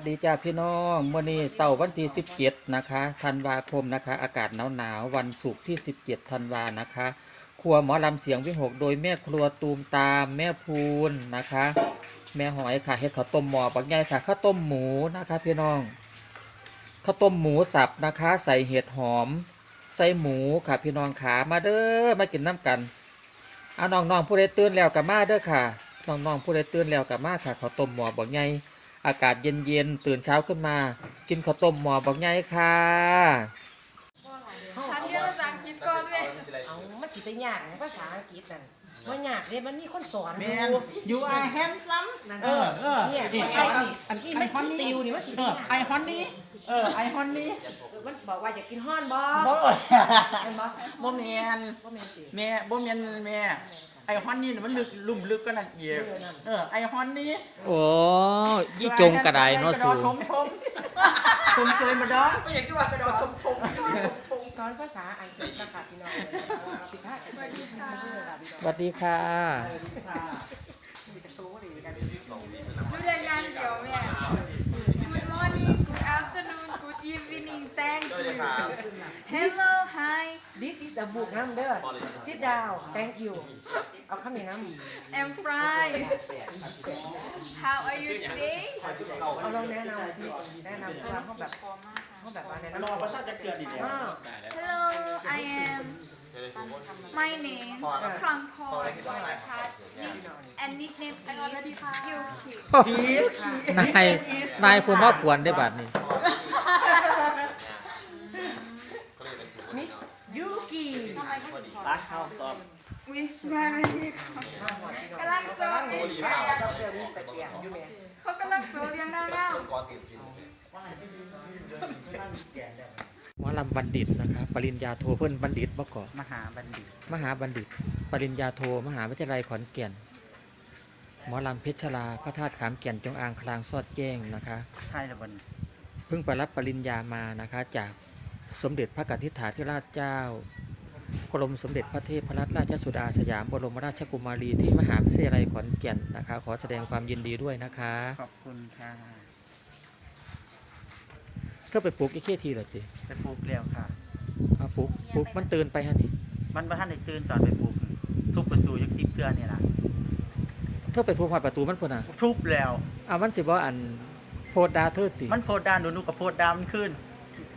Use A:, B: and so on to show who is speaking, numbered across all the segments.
A: วัสดีจ้าพี่น้องวันนี้เสาร์วันที่ 17 นะคะธันวาคมนะคะ อากาศหนาวหนาวๆวันศุกร์ที่ 17ธันวานะคะ ครัวหมอลำเสียงวิหกโดยแม่ครัวตูมตามแม่พูนนะคะ แม่หอยค่ะเฮ็ดข้าวต้มหม้อปักใหญ่ค่ะข้าวต้มหมูนะคะ พี่น้องข้าวต้มหมูสับนะคะ ใส่เห็ดหอม ใส่หมูค่ะพี่น้องขามาเด้อมากินน้ำกันเอาน้องๆผู้ใดตื่นแล้วกับมาเด้อค่ะน้องๆผู้ใดตื่นแล้วกับมาค่ะข้าวต้มหม้อปักใหญ่ อากาศเย็นๆตื่นเช้าขึ้นมา กินข้าวต้มหมอบอกไงค่ะ
B: ฉันเรียนภาษาอังกฤษก่อนเลย
C: เอามันสิไปยากภาษาอังกฤษนั่นว่ายากเลยมันมีคนสอน
D: แม
C: ดู
D: น you are handsome
C: นั่น
D: เออเออ
C: เนี่ย
D: นี่
C: ไอ้
D: ไอ้
C: อันที่
D: ไอ้
C: ไม่
D: ฮอน
C: ติ
D: นี่
C: วนี่มันสิ
D: เออไอฮอนนี่เออไอฮอนนี่
C: มันบอกว่าอยากกินฮอนบ่
D: บ่
C: เห็นบ่
D: บ่แมน
C: บ่แมนติ
D: แม่บ่แมนแม่ ไอฮอนนี่น่ะมันลึกลุ่มลึกก็นั่นเอียเออไอฮอนนี่
A: โอ้ยี่จงกระไดเนาะ
D: กระ
A: สู
D: ดอชมชมชมเจยมาดองไม่อยากที่ว่ากระดอชมชม
C: สอนภาษาอังกฤษนะคะพี่น้องสิพาสวัสดีค่ะ
A: สวัสดีค่ะ
B: ดูแลยานเดียวแม่ evening Thank you Hello Hi
C: This is a book นำเด้อ Sit down Thank you เอาคำนี้นำ
B: I'm fine How are you today
C: เอาลองแนะนำสิแนะนำว่าเขาแบบเขาแบบว่าแนะนำ
D: รอภาษาจะเกิดอีกแล้ว
C: อ้าว
B: Hello I am My name is Krangpon Boykat and nickname is Yuki
A: นายนายผู้มอบกวนได้บัดนี้
C: มิสยูกิ
D: รักเข้าสอบ
B: วิงานอะไรดีค่ะกำลังโซเรียน
C: เราเรียนมีสเกียอยู่แม่
B: เขากำลังโซเรียนหน้าหน้า
A: หมอลำบัณฑิตนะคะปริญญาโทเพิ่อนบัณฑิตบ่ก่อ
D: มหาบัณฑิต
A: มหาบัณฑิต ปริญญาโทมหาวิทยาลัยขอนแก่นหมอลำเพชรลาพระธาตุขามแก่นจงอางคลางซอดแจ้งนะคะ
D: ใช่ละบัน
A: เพิ่งไปรับปริญญามานะคะ จากสมเด็จพระกนิษฐาธิราชเจ้า กรมสมเด็จพระเทพรัตนราชสุดาสยามบรมราชกุมารีที่มหาวิทยาลัยขอนแก่นนะคะ ขอแสดงความยินดีด้วยนะคะ
D: ขอบคุณค่ะ
A: เธอไปปลูกอีกแค่ทีเหรอติ
D: ไปปลูกแล้วค่ะ
A: เอาปลูกปลูกมันตื่นไปฮะนี่
D: มันบ่ทันได้ตื่นตอนไปปลูกทุบประตูยักสิบเทื่อนี่ล่ะ
A: เธอไปทุบหอดประตูมันพุ่นอะ
D: ทุบแล้ว
A: เอามันสิบ่อันโพดดาเธอติ
D: มันโพดด้านหนูหนูกับโพดดามันขึ้น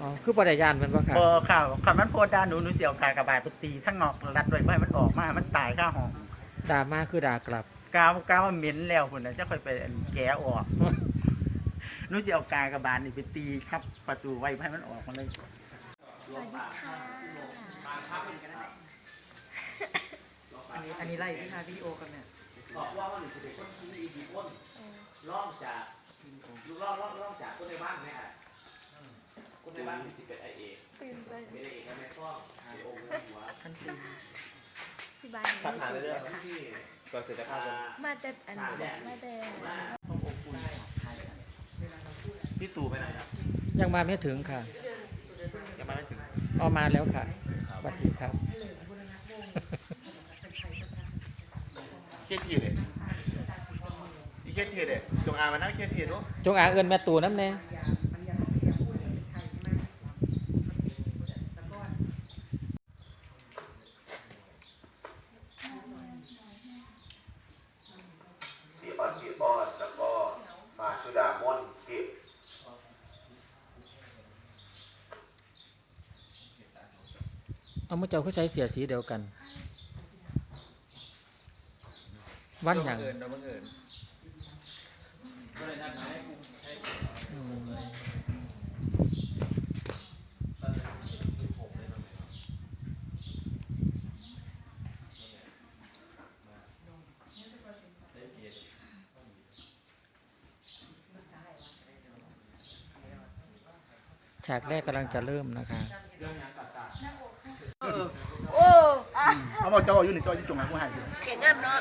A: อ๋อคือบ่ได้ยานมันบ่ค่ะ
D: พอข่าวคันมันโพดด้านหนูหนูเสียวกากระบาดไปตีทั้งนอกรัดไว้ไม่ให้มันออกมาให้มันตายข้าห้อง
A: ด่ามาคือด่ากลับ
D: กาวกาวมันเหม็นแล้วคนน่ะจะค่อยไปอันแกะออกหนูสิเอากากระบาดนี่ไปตีทับประตูไว้ไม่ให้มันออกมาเลย
B: สวัสดีค่ะ
C: อันนี้อันนี้ไล่ที่ทาวิดีโอกันเนี่ย
D: ล่องจากลูกล่องล่องล่องจากคนในบ้านเนี่ยคนใน บ้านมีสิบเอ็ดไอเอ
B: ตื่นเต้น
D: ไม่ได้เอกไม่ฟ้องไอโอหัว
C: ทันที
B: สิบาย
D: ภาษาเรื่องที่ก่อนเสร็จแล้ว
B: มาแต่อันมาแต่
D: ต้องอบอุ่นพี่ตู่ไปไหนครับ
A: ยังมาไม่ถึงค่ะ
D: ยังมาไม่ถึง
A: เอามาแล้วค่ะสวัสดีครับ
E: เชี่ยทีเลยอีเชี่ยทีเลยจงอางมานั่งเชี่ยทีดู
A: จงอางเอินแม่ตูน้ำแน่
E: พี่ออนพี่อ้อนแล้วก็มาชุดามอนพี่
A: เอามื่อเจ้าเขาใช้เสียสีเดียวกัน วันอย่าง
E: เอิญเราบังเอิญ
A: อืมฉากแรกกำลังจะเริ่มนะคะ
C: โอ้
D: เอา บอกจะบอกอยู่ในจอที่จงอางผู้หายอยู่
C: เก่งงามเนาะ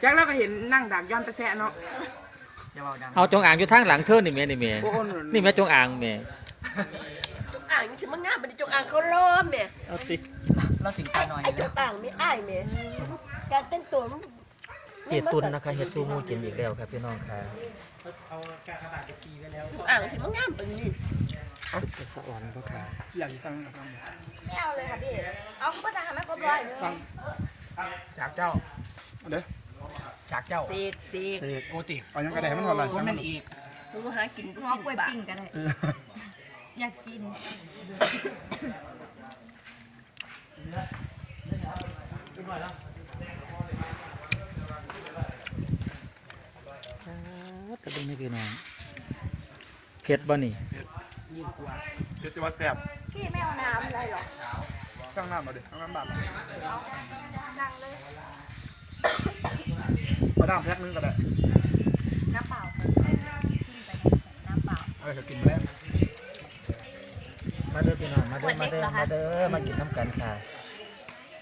D: แจ็คแล้วก็เห็นนั่งดักย้อนตะแซะเนาะอย่าบอกดัง
A: เอาจงอางอยู่ทางหลังเธอนี่แม่นี่แม่
D: โอ้โห
A: นี่แม่จงอางแม่
F: จงอ่างสิมันงามบ่ได้จงอ่างเขาล้อมแหม่
A: เอาติ
D: เราสิงตาหน่อย
F: ไอ้จงอ่างไม่อ้ายแหม่การแต่งตัวมัน
A: เจตุนนะคะเฮ็ดซูหมูกินอีกแล้วครับพี่น้องค่ะ
D: เอากากบาทไปตีไว้แล้ว
F: อ่างสิมันงามเป็ นนี่
A: จะสวรรค์บ่ค่ะ
D: อยากสั่งครับ
B: ไม่เอาเลยค่ะพี่ เอาก็จะทำให้ครบร้อย
G: จากเจ้าเด้อจากเจ้า
F: เสกเสก
G: เสกโอติเอายังกระไดให้มันเท่าไหร่
F: ว่ามันอีกหนูหากิน
B: งอกกล้วยปิ้งก็ได้อยากกิน
A: กระดึงให้พี่น้องเผ็ดบ่นี่
G: ยิ่งกว่า
E: เดี๋ยวจะว่าแซ่บ
B: พี่ไม่เอาน้ำอะไรหรอ
G: สร้างน้ำมาดิสร้างน้ำบาท
B: ดังเลย
G: มาดามแพ็คนึงก็ได้
B: น้ำเปล่าค่ะกินไปน้ำเปล่า
G: เอาไปกินมาแล้ว
A: มาเด้อพี่น้องมาเด้อมาเด้อ
B: ขวดเล็กเหรอคะ
A: มาเด้อมากินน้ำกันค่ะ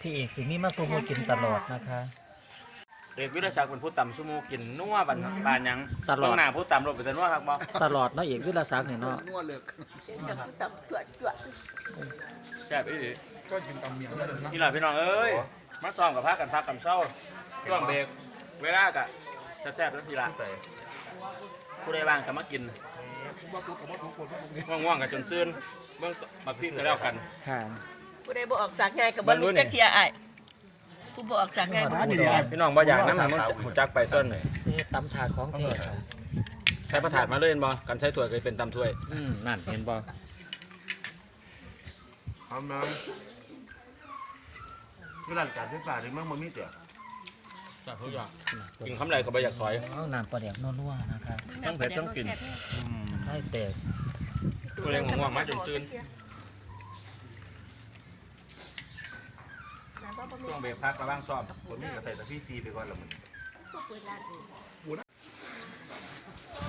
A: พี่เอกสิมีมาซูหมูกินตลอดนะคะ
E: เด็กวิทยาศักดิ์เป็นผู้ต่ำชั่วโมงกินนัวบันบานหยัง
A: ตลอด
E: เบื้งหน้าผู้ต่ำรถไปแต่นัวครับบ่
A: ตลอดเนาะเอกวิลาศักดิ์นี่เนาะ
G: นัวเลิก
F: เสียงจากผู้ตับตัวตัว
E: แซ่บอีหลี
G: ก็กินตำเมียงได้เลยนะ
E: นี่แหละพี่น้องเอ้ยมาซ้อมกับพักกันพักกันเศร้าช่วงเบรกเวลากะแซ่บๆแล้วทีละผู้ใดว่างก็มากิน
G: ว่าปุ๊บกับว่าปุ๊บปุ๊บปุ๊บ
E: ง่วงๆกับจนซื่นเบื้องมาพี่ก็แล้วกัน
A: ค่ะ
F: ผู้ใดบ่ออกสากง่ายกับบ่รู้จักเทียอ้าย ผู้บ่ออกสากง่ายบ่รู้จัก
E: พี่น้องบ่อยากน้ำหนักมันหูจักไปต้นเลย
A: นี่ตำถาดของแท้ค่ะ
E: ใช้ประถาดมาเลยเห็นบ่กันใช้ถ้วยเคยเป็นตำถ้วย
A: อืมนั่นเห็นบ่
E: ทำนะเวลาการไฟฟ้านี่มันบ่มีเตี่ยจากทุกอย่างกินคำไรก็บ่อยากถอย
A: เอาน้ำปลาแดกนัวๆนะคะ
E: ต้องเผ็ดต้องกิน
A: ให้แตก
E: ผู้ใดง่วงๆมาจนซื่น ช่วงเบรกพักระว่างซ้อมคนนี้ก็ใส่ตะพี่ฟรีไปก่อนละมึง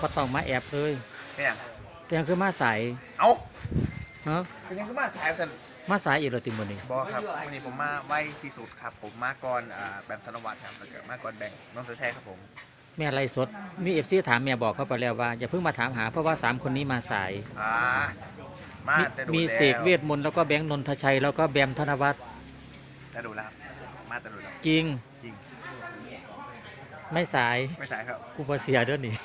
A: บ่ต้องมาแอบเลย
G: เนี่ย
A: เพียงคือมาใส
G: เอา
A: ฮะ
G: เป็นยังก็มาสายสัน
A: มาสายอีกแล้วติมื้อนี้
G: บอครับวันนี้ผมมาไหวที่สุดครับ ผมมาก่อนอ่าแบมธนวัฒน์ครับแล้วก็มาก่อนแบงค์น้องเสือแท้ครับผม
A: แม่ไล่สด มี FC ถามแม่บอกเขาไปแล้วว่าอย่าเพิ่งมาถามหาเพราะว่าสามคนนี้มาสาย
G: อ่ามา
A: มี
G: แต่ดู
A: มี
G: แล้ว
A: เสกเวทมนต์แล้วก็แบงค์นนทชัยแล้วก็แบมธนวัฒน์
G: แต่ดูแล้วครับมาแต่ดูแล้ว
A: จริง
G: จริง
A: ไม่สาย
G: ไม่สายครับ
A: กูบ่เสียเด้อนี่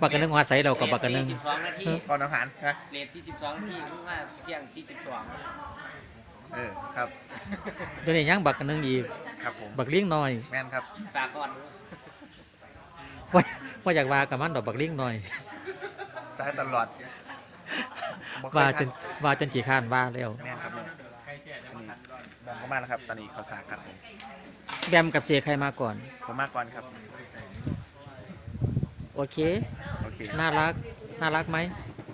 A: บักกันนึงว่าใสเรากับบักกันนึง
H: สองนาที
G: ก่อนอาหารนะ
H: เลทที่สิบสองนาทีเพิ่งมาเที่ยงที่สิบสอง
G: เออครับ
A: เดี๋ยวนี้ยังบักกันนึงอีก
G: ครับผม
A: บักเลี้ยงน้อย
G: แม่นครับ
H: ฝากก่อน
A: ว่าว่าอยากว่ากับมันดอกบักเลี้ยงน้อย
G: ใช้ตลอดบ่เคย
A: ว่า
G: ทั
A: จนว่าจนขี้ข้านว่าแล้ว
G: แม่นครับแม่อันนี้ แบมก็มาแล้วครับ ตอนนี้เขาสากครับผม
A: แบมกับเสกใครมาก่อน
G: ผมมาก่อนครับ
A: โอเค
G: โอเค
A: น่ารัก น่ารักไหม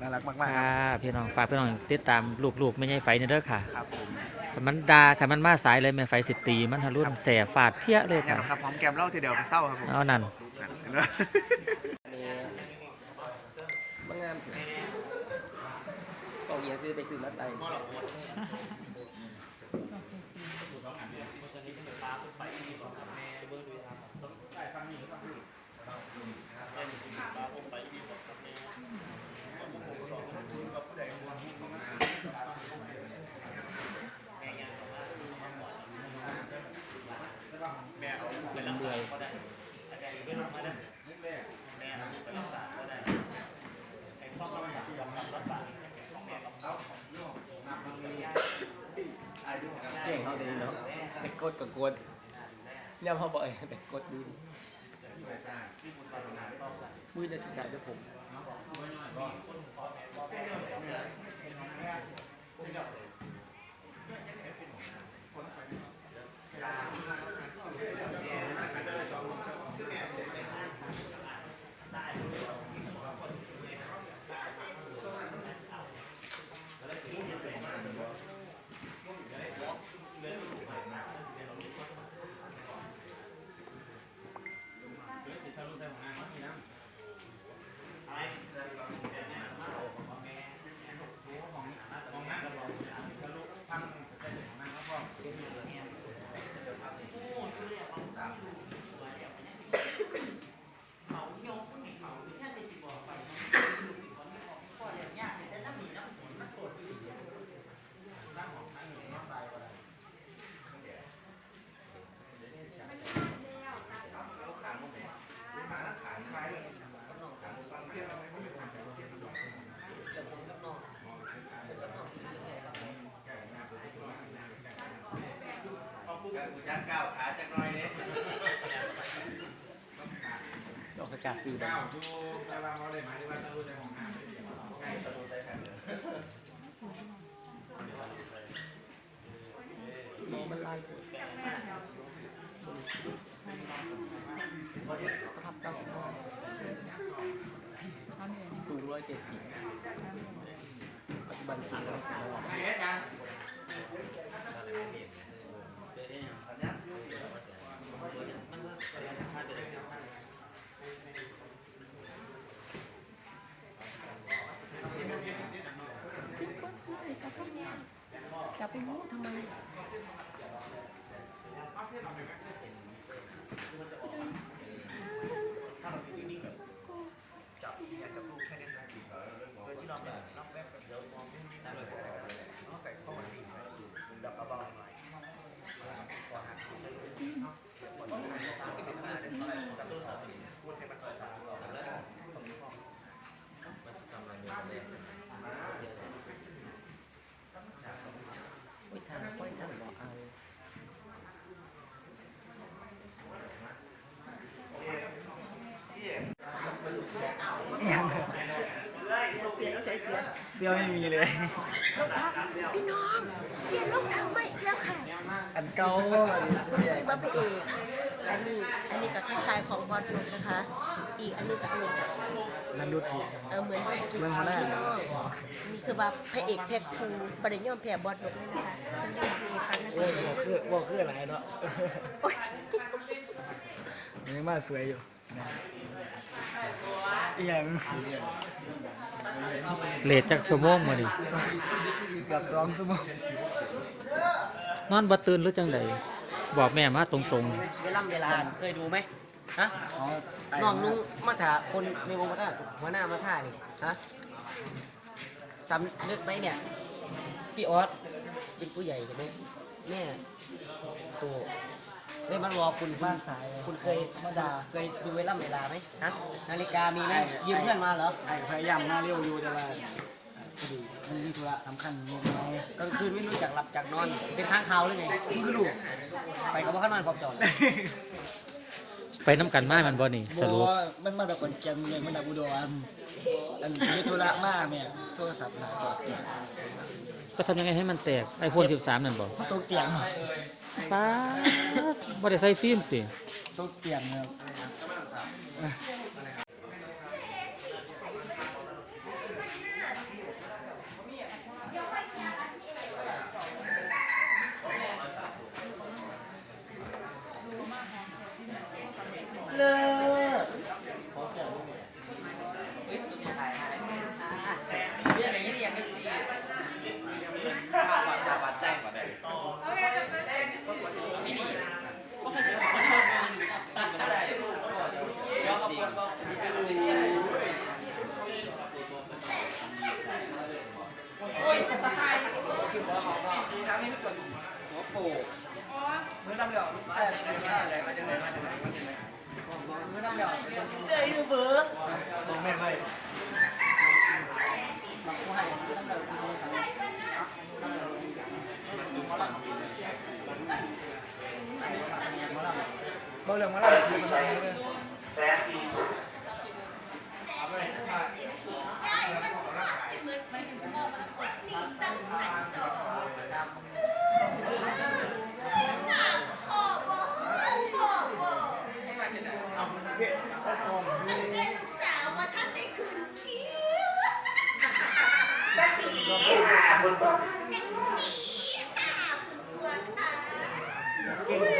G: น่ารักมากๆค
A: ค่ะ
G: รับ
A: พี่น้องฝากพี่น้องติดตามลูกๆ ไม่ใช่ไฟในเด้อค่ะ
G: ครับผม
A: คันมันดาคันมันมาสายเลยแม่ไฟสิตีมันทะลุแสฟาดเพี้ยเลย
G: เนี่ย
A: ค่ะ
G: นะครับพร้อมแกมเหล่าทีเดียวไปเศร้าครับผม
A: เอานั่น
G: เห็นไหม
H: บางงามต้องเอียงคือไปคือมาไต เก่งเขาดีเนาะแต่ กดกับกดย่ำเขาบ่อยแต่กดดีมือได้สิได้ด้วยผม
I: เก้าดูแต่ว่าเราเลยหมายถึงว่าเรา
H: จากปีบันสูงร้อยเจ็ดสิบปัจจุบันปีแล้วกลับไปนู้ทำไม
J: จับอยากจับลูกแค่นี้นะโดยที่เราแบบรับแวบแบบเดียวมองไม่ได้นั่นเลยต้องใส่เข้ามาดีดับเบาๆหน่อยพอหักให้ลูกเนาะปวดท้ายตามที่เป็นมาเนี่ยจับตัวสอบพูดให้มันเปิดทางเราแล้วต้องมีข้อมันจะทำอะไรเงี้ยเลย
H: ไม่ทำไม่ทำบอกเอา
K: เสี ยวไม่มีเลย
F: พี่น้องเปลี่ยนรองเท้าใหม่อีกแล้วค่ะ
K: อันเก่า
F: ซื้อซื้อมาพระเอก อันนี้ อันนี้กับคล้ายๆของบอลลูนนะคะ อีกอันนี้กับอันนี้
K: นันดูที
F: เออเหมือนกิน
K: เมืองหัวหน้า
F: พี่น้องนี่คือว่าพระเอกแพ็คคูบริยอมแพ้บอลลูนนี่นะคะซึ่งเป็นพระเอกฟังนะ
K: โอ้ยบอกคือบอกคืออะไรเนาะ
F: โอ๊ย
K: ยังมาสวยอยู่นะอีหยัง
A: เลทจากชั่วโมงมาดิ
K: เกือบสองชั่วโมง
A: นอนบ่ตื่นหรือจังใดบอกแม่มาตรง
H: เวลาเวลาเคยดูไหมฮะน้องนุ้งมาถ่าคนในวงมาถ่าหัวหน้ามาถ่านี่ฮะสำนึกไหมเนี่ยพี่ออสเป็นผู้ใหญ่ใช่ไหมแม่ตัว เลยมารอคุณบ้านสายคุณเคยมาด่าเคยดูเวลาเวลาไหมฮะนาฬิกามีไหมยืมเพื่อนมาเหรอ
K: ไอ้พยายามมาเร็วอยู่แต่ว่าพอดีมันมีธุระสำคัญมีไหม
H: กลางคืนไม่รู้จักหลับจักนอน เป็นข้างคาวหรือไง
K: มึงคือลูก
H: ไปกับว่าข้างนอนพอบจอดเลย
A: ๆไปน้ำกันมามันบ่นี่ส
K: บ
A: รุ
K: อ
A: ป
K: มันมาจากขอนแก่นเลยมันจากอุดรอันมีธุระมากเนี่ยโทรศัพท์หนาจอดเตียง
A: ก็ทำยังไงให้มันแตกไอโฟน13 นั่นบ่
K: มันตกเตียง
A: ตาบ่ได้ใส่ฟิล์มติ
K: ต้องเปลี่ยงครับเลิศ เบาเรื่องมาแล้วคือมันอะไรเนี่ยส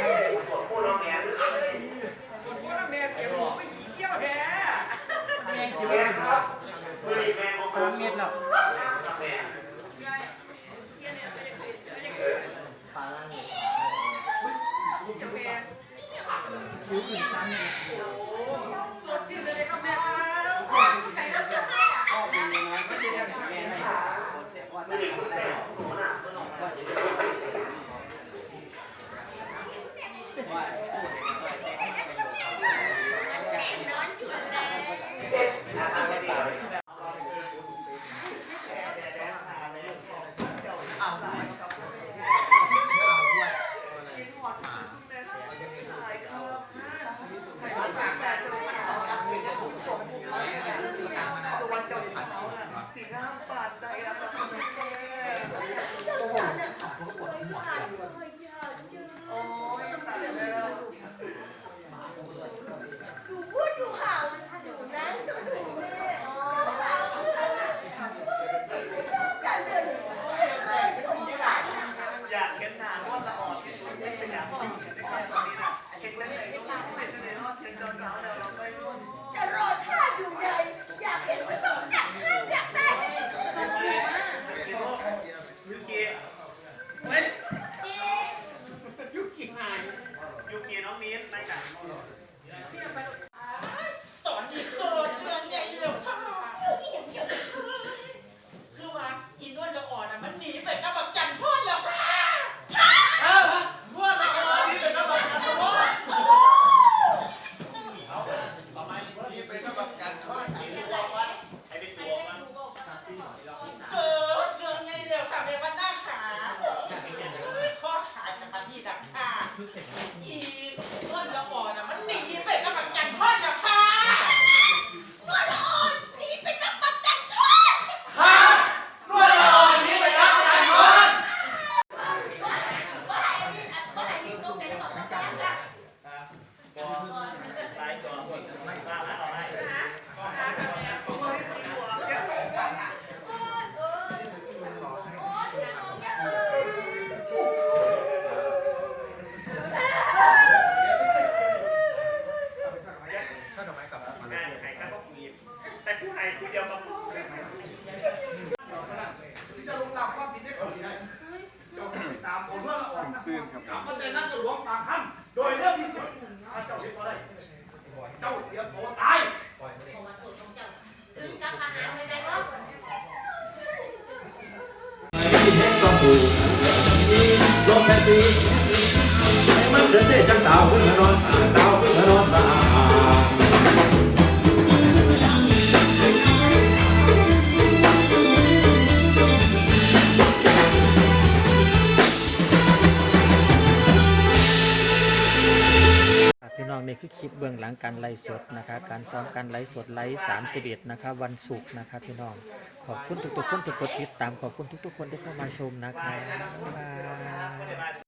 K: ล
G: มันจะเสียจั
L: งดาวขึ้นมานอนดาวขึ้นมาน
A: นี้คือคลิปเบื้องหลังการไลฟ์สดนะคะ การซ้อมการไลฟ์สดไลฟ์31นะคะวันศุกร์นะคะพี่น้อง ขอบคุณทุกๆคนที่กดติดตามขอบคุณทุกๆคนที่เข้ามาชมนะคะบ๊ายบาย